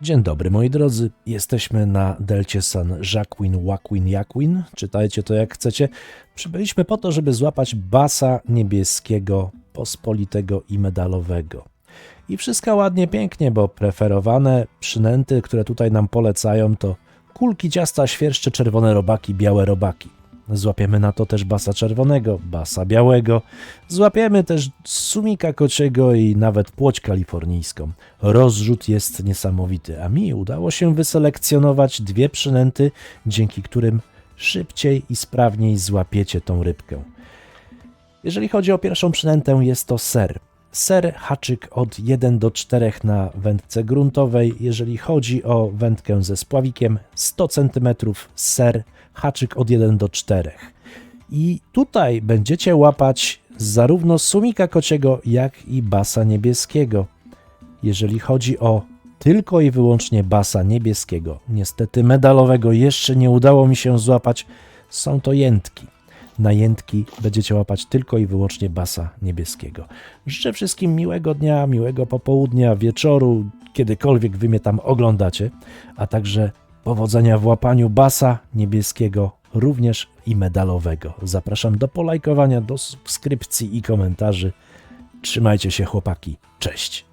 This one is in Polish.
Dzień dobry moi drodzy, jesteśmy na delcie San Jacquin, Joaquin, Jaquin, czytajcie to jak chcecie. Przybyliśmy po to, żeby złapać basa niebieskiego, pospolitego i medalowego. I wszystko ładnie, pięknie, bo preferowane przynęty, które tutaj nam polecają to kulki ciasta, świerszcze, czerwone robaki, białe robaki. Złapiemy na to też basa czerwonego, basa białego. Złapiemy też sumika kociego i nawet płoć kalifornijską. Rozrzut jest niesamowity, a mi udało się wyselekcjonować dwie przynęty, dzięki którym szybciej i sprawniej złapiecie tą rybkę. Jeżeli chodzi o pierwszą przynętę, jest to ser. Ser haczyk od 1 do 4 na wędce gruntowej. Jeżeli chodzi o wędkę ze spławikiem, 100 cm ser haczyk od 1 do 4. I tutaj będziecie łapać zarówno sumika kociego, jak i basa niebieskiego. Jeżeli chodzi o tylko i wyłącznie basa niebieskiego, niestety medalowego jeszcze nie udało mi się złapać, są to jętki. Na jętki będziecie łapać tylko i wyłącznie basa niebieskiego. Życzę wszystkim miłego dnia, miłego popołudnia, wieczoru, kiedykolwiek wy mnie tam oglądacie, a także powodzenia w łapaniu basa niebieskiego, również i medalowego. Zapraszam do polajkowania, do subskrypcji i komentarzy. Trzymajcie się chłopaki. Cześć.